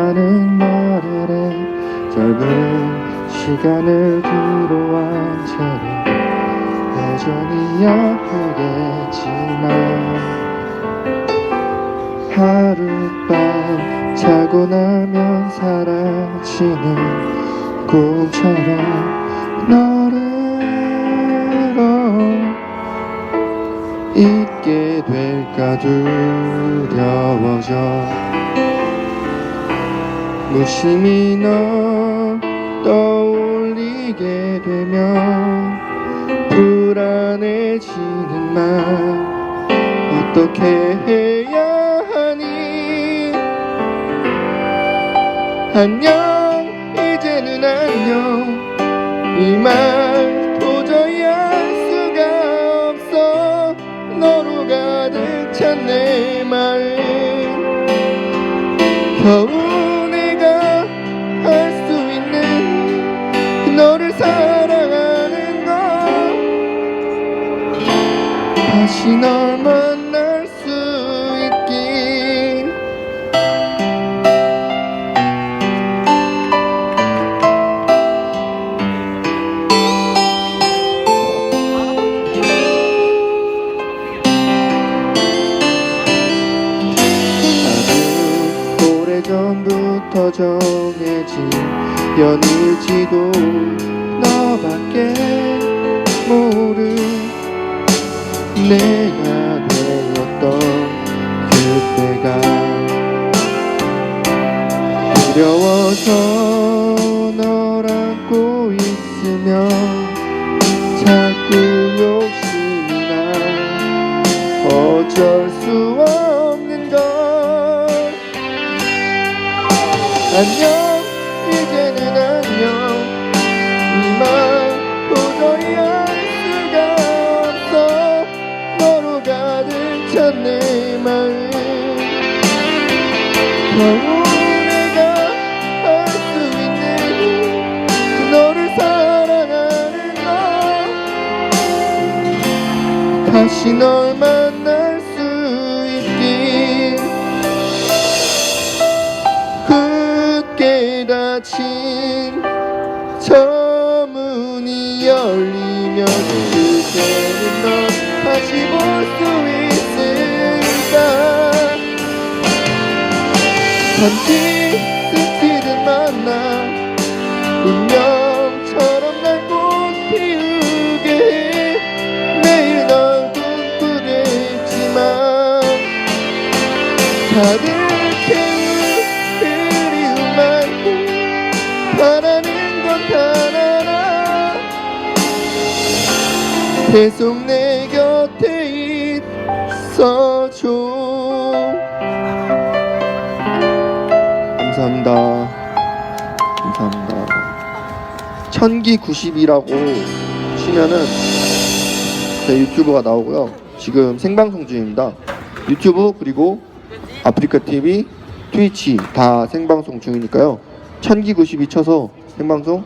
나는 말을 해. 짧은 시간을 뒤로한 채로 여전히 약하겠지만 하룻밤 자고 나면 사라지는 꿈처럼 너를 잊게 될까 두려워져. 무심히 너 떠올리게 되면 불안해지는 말 어떻게 해야 하니? 안녕 이제는 안녕. 이말 도저히 할 수가 없어. 너로 가득 찬 내 마음 겨우 다시 널 만날 수 있긴 아주 오래전부터 정해진 연일지도 너밖에 모르 내가 되었던 그때가 두려워서 널 안고 있으면 자꾸 욕심이 나 어쩔 수 없는 걸. 안녕 내 마음. 겨우 내가 할 수 있는 너를 사랑하는 것 다시 널 만날 수 있길. 굳게 닫힌 저 문이 열리면 그때는 널 다시 볼 수 있 을까? 잠시 스치듯 만나 운명처럼 날꼭 피우게. 해 매일 널 꿈꾸게 했지만 가득해온 그리움만 바라는 건단 하나. 계속 내 곁에 있어줘 감사합니다. 감사합니다. 천기 90이라고 치면은 제 유튜브가 나오고요. 지금 생방송 중입니다. 유튜브 그리고 아프리카 TV, 트위치 다 생방송 중이니까요. 천기 92 쳐서 생방송